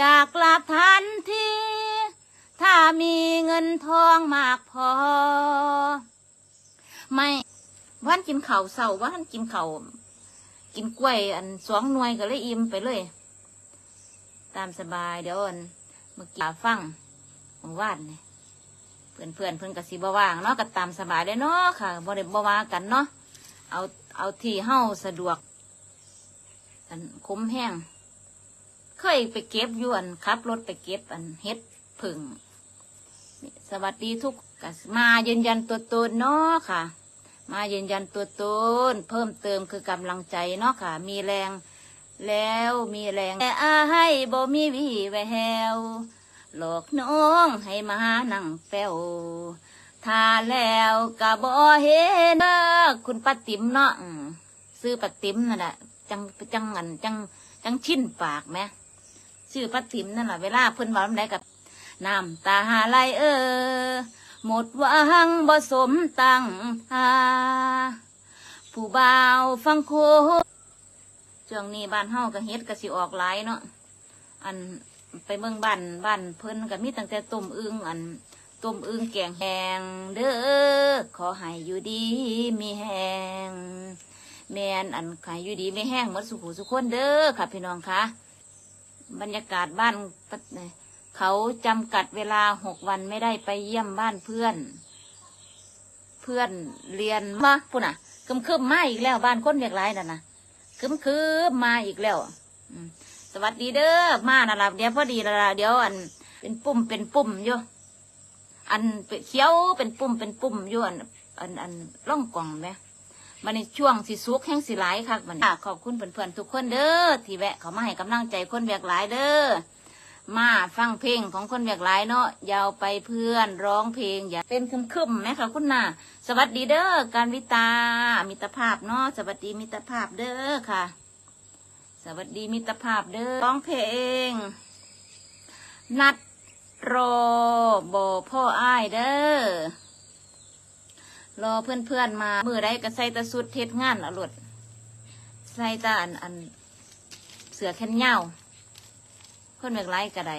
จากลาทันที ถ้ามีเงินทองมากพอ ไม่วันกินข้าวเสาวันกินข้าวกินกล้วยอันสองหน่วยก็เลยอิ่มไปเลย ตามสบายเดี๋ยวอันเมื่อกี้ฟังของวาดเนี่ยเพื่อนเพื่อนเพื่อนกับสีบว่างเนาะก็ตามสบายได้เนาะค่ะบ่ได้บ่ว่ากันเนาะเอาเอาที่เฮ้าสะดวกอันคุ้มแห้ง เคยไปเก็บยวนขับ รถไปเก็บอันเฮ็ดผึ่งสวัสดีทุกกมายืนยันตัวตนเนาะค่ะ มายืนยันตัวตนเพิ่มเติมคือกำลังใจเนาะค่ะ มีแรงแล้วมีแรงแต่อาให้บ่มีวีแววหลอกน้องให้มานั่งแป้วถ้าแล้วกะบ่เห็นเด้อคุณป้าติ๋มเนาะซื้อป้าติ๋มนั่นแหละจังจังอันจังจังชิ้นปากไหม ชื่อป้าติ๋มนั่นแหละเวลาเพิ่นว่าลำไดกับน้ำตาไหลเออ หมดหวังบ่สมตั้งหาผู้บ่าวฟังโคช่วงนี้บ้านเฮาก็เฮ็ดก็สิออกหลายเนาะอันไปเมืองบ้านบ้านเพิ่นก็มีตั้งแต่ต้มอึงอันต้มอึงแกงแหงเด้อขอให้อยู่ดีมีแหงแม่นอันขายอยู่ดีไม่แห้งหมดสุขุสุขคนเด้อค่ะพี่น้องคะ บรรยากาศบ้านเขาจำกัดเวลาหกวันไม่ได้ไปเยี่ยมบ้านเพื่อน เพื่อนเรียนมาปุ่นอะคึมคึมๆมาอีกแล้วบ้านคนเรียกไรนั่นนะคึมคึมๆมาอีกแล้วสวัสดีเด้อมาน่ะละเดี๋ยวพอดีและละเดี๋ยวอัน เป็นปุ่มเป็นปุ่มอยู่อันเป็นเขียวเป็นปุ่มเป็นปุ่มอยู่อันอันอันล่องกล่องไหม มันในช่วงสิสุกแห้งสิหลคักมันขอบคุณเพื่อนๆทุกคนเด้อที่แวะเขามาให้กำลังใจคนเรียกหลายเด้อมาฟังเพลงของคนเบียกหลายเนาะยาวไปเพื่อนร้องเพลงอย่าเป็นคึมๆไหมคะคุณนาสวัสดีเด้อการวิตา มิตรภาพเนาะสวัสดีมิตรภาพเด้อค่ะ สวัสดีมิตรภาพเด้อร้องเพลง นัดรอบอพ่ออ้ายเด้อ รอเพื่อนๆมา มือได้ก็ใส่ตะสุดเทศงานอรวดใส่ตาอันอันเสือแขนยาวคนเมืองไรกระได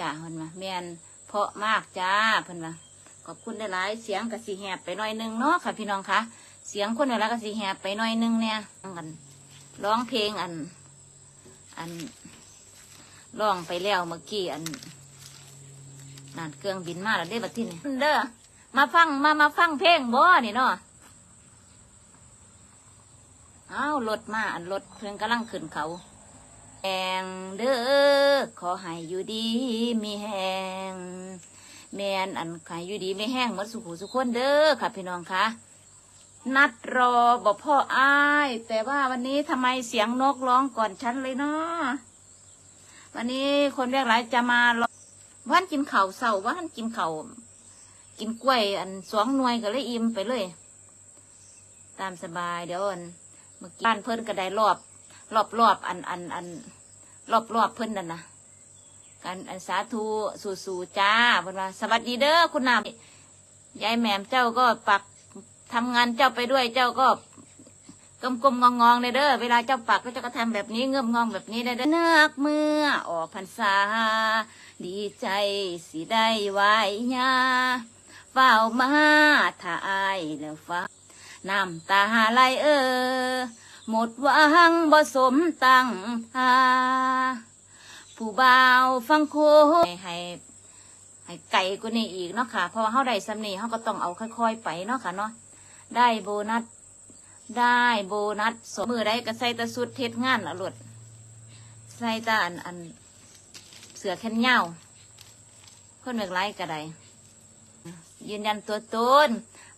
จ้าเพิ่นมาแมนเพาะมากจ้าเพิ่นมาขอบคุณได้หลายๆเสียงกะสีแหบไปหน่อยหนึงเนาะค่ะพี่น้องคะเสียงคนเมืองไรกะสีแหบไปหน่อยหนึงเนี่ยกันร้องเพลงอัน อันร้องไปแล้วเมื่อกี้อันนั่นเครื่องบินมาแล้วได้บัดที่นี่เด้อ มาฟังมามาฟังเพลงบ่นี่เนาะอ้าวรถมาอันรถเพิ่งกำลังขึ้นเขาแหงเด้อขอให้อยู่ดีมีแหงแมนอันขายอยู่ดีไม่แห้งหมดสุขสุขคนเด้อค่ะพี่น้องคะนัดรอบอกพ่ออ้าย แต่ว่าวันนี้ทำไมเสียงนกร้องก่อนฉันเลยเนาะวันนี้คนเรียกหลายจะมารอวันกินข้าวเสาวันกินข้าว กินกล้วย อันสองหน่วยก็เลยอิ่มไปเลย ตามสบายเดี๋ยวอันเมื่อกี้บ้านเพิ่นก็ได้รอบ รอบรอบอันอันอันรอบรอบเพิ่นนั่นนะการอันสาธุสู่สู่จ้าเพิ่นว่า สวัสดีเด้อคุณนายายแหม่มเจ้าก็ปักทำงานเจ้าไปด้วยเจ้าก็กลมกลมงองงองเลยเด้อเวลาเจ้าปักก็เจ้าก็ทำแบบนี้เงือบงองแบบนี้ได้เด้อเนือกเมื่อออกพรรษา ดีใจสิได้ไหวญา ฝ้ามาถ้าอายแล้วฟ้าน้ำตาไหลเออ หมดหวังบ่สมตั้งหาผู้บ่าวฟังโคให้ให้ให้ไก่กว่านี้อีกเนาะค่ะ เพราะว่าเขาได้สำนีเขาก็ต้องเอาค่อย ๆ ไปเนาะค่ะเนาะได้โบนัสได้โบนัสสมือได้ก็ใส่ตะสุดเทศงานอรวดใส่ตาอันอันเสือแขนยาวคนเมืองไรก็ได้ ยืนยันตัวตน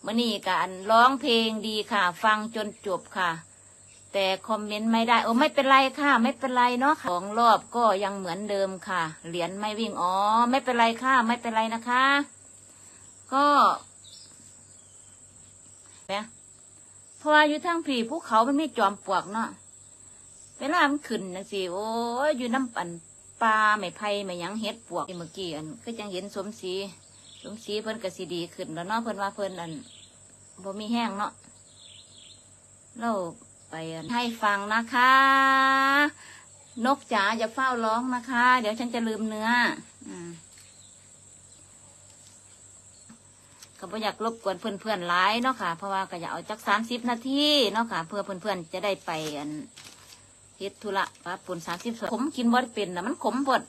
มื่อนี้การร้องเพลงดีค่ะ ฟังจนจบค่ะ แต่คอมเมนต์ไม่ได้โอ้ไม่เป็นไรค่ะ ไม่เป็นไรเนาะสองรอบก็ยังเหมือนเดิมค่ะ เหรียญไม่วิ่งอ๋อไม่เป็นไรค่ะ ไม่เป็นไรนะคะ ก็เนี่ยเพราะว่าอยู่ทางผีภูเขามันมีจอมปลวกเนาะเวลามันขึ้นนะสิโอ้ยอยู่น้ำปั่นปลาไม่ไผ่ไม่ยังเฮ็ดปลวกเมื่อกี้อันก็ยังเห็นสมศรี สมศรีเพิ่นก็สีดีขึ้นแล้วเนาะเพิ่นว่าเพิ่นอันบ่มีแห้งเนาะเราไปให้ฟังนะคะ นกจ๋าอย่าเฝ้าร้องนะคะ เดี๋ยวฉันจะลืมเนื้ออืมก็บ่อยากรบกวนเพื่อนๆหลายเนาะค่ะ เพราะว่าก็อยากเอาจักสามสิบนาทีเนาะค่ะ เพื่อเพื่อนๆจะได้ไปอันเฮ็ดธุระปะปุ่นสามสิบขมกินบ่ได้เป็นนะมันขมบด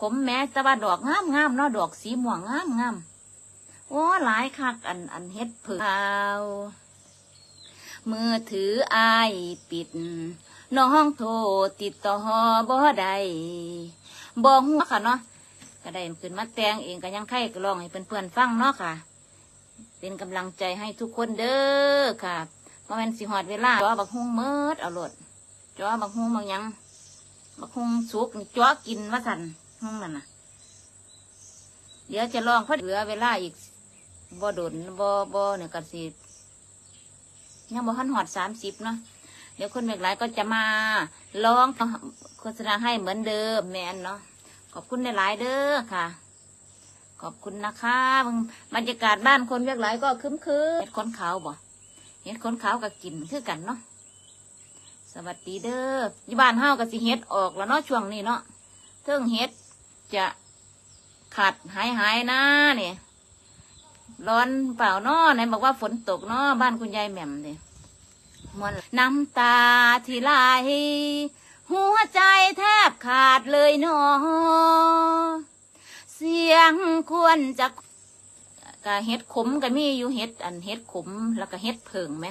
ขมแม้แต่ว่าดอกงามงามเนาะดอกสีม่วงงามงามโอ้หลายคักอันอันเฮ็ดเผือกมือถืออายปิด น้องโทรติดต่อบ่ได้บ่หัวค่ะเนาะก็ได้ขึ้นมาแต่งเองก็ยังไข่ก็ลองให้เพื่อนๆฟังเนาะค่ะ เป็นกำลังใจให้ทุกคนเด้อค่ะเพราะมันสิหอดเวลาจ้อบักฮุงเมิดเอาโลดจ้อบักฮุงบางยังบักฮุงสุกจ้อกินว่าสัน ฮุงนั่นน่ะ เดี๋ยวจะลองพราะเหลือเวลาอีกบ่โดนบ่บ่เนี่ยก็สิยังบ่ทันหอดสามสิบเนาะเดี๋ยวคนเมกหลายก็จะมาร้องโฆษณาให้เหมือนเดิมแมนเนาะขอบคุณหลายเด้อค่ะ ขอบคุณนะคะบรรยากาศบ้านคนเมกหลายก็คึ้มคืนเห็ดคนขาวบ่เห็ดคนขาวกับกินคือกันเนาะสวัสดีเด้อยี่บ้านเฮากับสิเห็ดออกแล้วเนาะช่วงนี้เนาะเทิงเห็ด จะขาดหายหายๆนะเนี่ยร้อนเปล่านาะไหนบอกว่าฝนตกเนาะบ้านคุณยายแหม่มเนี่ยมวนน้ำตาที่ไหลหัวใจแทบขาดเลยหนอเสียงควรจะกะเฮ็ดขมก็มีอยู่เฮ็ดอันเฮ็ดขมแล้วก็เฮ็ดเพิงไหม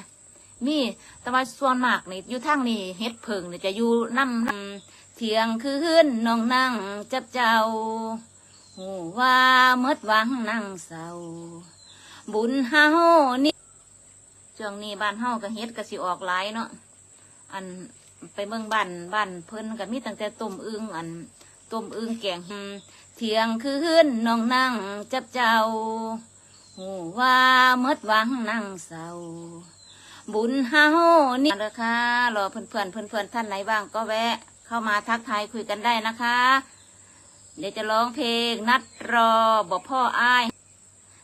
มีแต่ว่าส่วนมากนี่อยู่ทางนี่เฮ็ดเพิงเนี่ยจะอยู่น้ำ เที่ยงคืนน้องนั่งจับเจ้าหูว่าเมดหวังนั่งเศร้าบุญเฮานี่ช่วงนี้บ้านเฮาก็เฮ็ดก็สิออกหลายเนาะอันไปเมืองบ้านบ้านเพิ่นก็มีตั้งแต่ต้มอึ่งอันต้มอึ่งแกงเที่ยงคืนน้องนั่งจับเจ้าหูว่าเมดหวังนั่งเศร้าบุญเฮานี่เด้อค่ะรอเพื่อนเพื่อนเพื่อนเพื่อนท่านไหนบ้างก็แวะ เข้ามาทักทายคุยกันได้นะคะ เดี๋ยวจะร้องเพลง นัดรอบอกพ่ออ้าย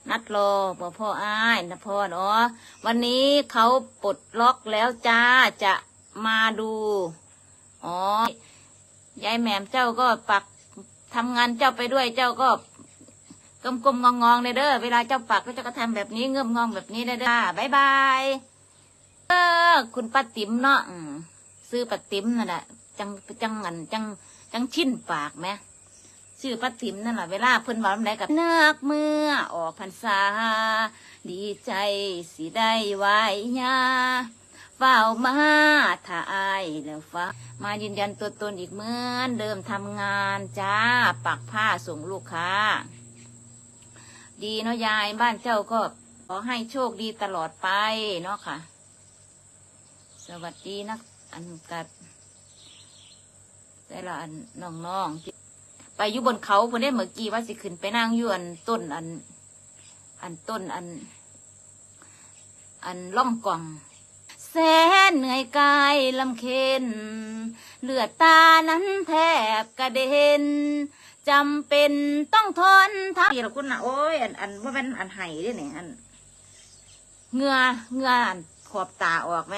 นัดรอบอกพ่ออ้ายนะพ่อเนาะวันนี้เขาปลดล็อกแล้วจ้าจะมาดูอ๋อยายแหม่มเจ้าก็ปักทำงานเจ้าไปด้วยเจ้าก็กลมกลมๆงองงองๆเลยเด้อเวลาเจ้าปักก็จ้าก็ทำแบบนี้เงือบงองแบบนี้ได้เด้อบายบายเออคุณป้าติ๋มเนาะซื้อป้าติ๋มนั่นแหละ จังจังอันจังจังชิ้นปากไหมชื่อป้าติ๋มนั่นแหละเวลาเพิ่นว่าลำไดกับเนือกเมื่อออกพรรษา ดีใจสิได้ไหวญาเฝ้ามาถ้าอายแล้วฟ้ามายืนยันตัวตนอีกเหมือนเดิมทำงานจ้าปักผ้าส่งลูกค้า ดีเนาะยายบ้านเจ้าก็ขอให้โชคดีตลอดไปเนาะค่ะ สวัสดีนักอันกัด แต่ละอันน้องๆไปอยู่บนเขาเพิ่นได้เมื่อกี้ว่าสิขึ้นไปนั่งอยู่อันต้นอัน อันต้นอัน อันล่องกล่อง แสนเหนื่อยกายลำเค็นเลือดตานั้นแทบกระเด็นจำเป็นต้องทนทั้งนี่ละคุณนะโอ้ยอันอันว่าเป็นอันไห้เด้วยเนี่ยอันเหงือเหงืออันขอบตาออกไหม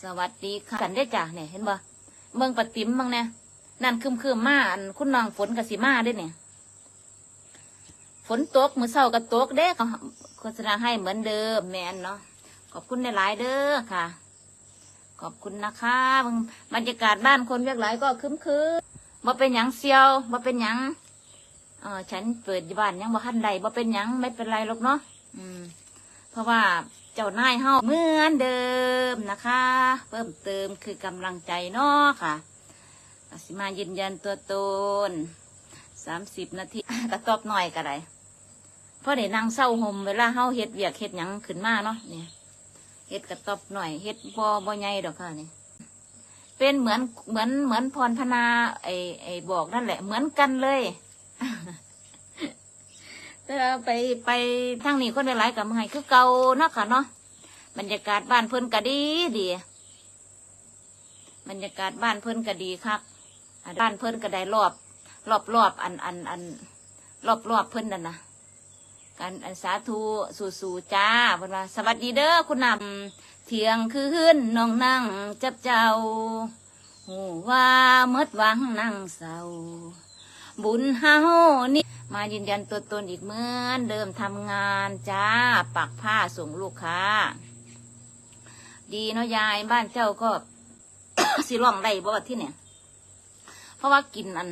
สวัสดีค่ะกันได้อจ้ะเนี่ยเห็นบ่ เมืองปะติ๋มบ้างเนี่ยนั่นคืมคืมมาอันคุณน้องฝนกับสีมาเด้วยเนี่ยฝนตกมือเศร้ากับตกเด้ก็โฆษณาให้เหมือนเดิมแมนเนาะขอบคุณหลายเด้อค่ะ ขอบคุณนะคะมึงบรรยากาศบ้านคนเวียกหลายก็คึมคืมบ่เป็นหยังเซียวบ่เป็นหยังเออฉันเปิดบ้านยังบ่ทันใดบ่เป็นหยังไม่เป็นไรหรอกเนาะอืม เพราะว่าเจ้านายเฮาเหมือนเดิมนะคะ เพิ่มเติมคือกำลังใจเนาะค่ะสิมายืนยันตัวตนสามสิบนาทีกระตอบหน่อยก็ได้เพราะได้นั่งเศร้าห่มเวลาเฮาเฮ็ดเวียกเฮ็ดหยังขึ้นมาเนาะเนี่ยเฮ็ดกระตอบหน่อยเฮ็ดบ่บ่ใหญ่ดอกค่ะนี่เป็นเหมือนเหมือนเหมือนพรพนาไอไอบอกนั่นแหละ เหมือนกันเลย แต่ไปไปทางนี้คนหลายๆกับไงคือเก่าเนาะค่ะเนาะบรรยากาศบ้านเพิ่นก็ดีดีบรรยากาศบ้านเพิ่นก็ดีครับบ้านเพิ่นก็ได้รอบ รอบรอบอันอันอันรอบรอบเพิ่นนั่นนะกันอันสาธุสู่สู่จ้าเพิ่นว่าสวัสดีเด้อคุณนำเที่ยงคืนน้องนั่งจับเจ้าหูว่าเมดหวังนั่งเศร้าบุญเฮานี่ มายืนยันตัวตนอีกเหมือนเดิมทำงานจ้าปักผ้าส่งลูกค้า ดีเนาะยายบ้านเจ้าก็สิร่องได้บ่ว่าที่เนี่ย เพราะว่ากินอัน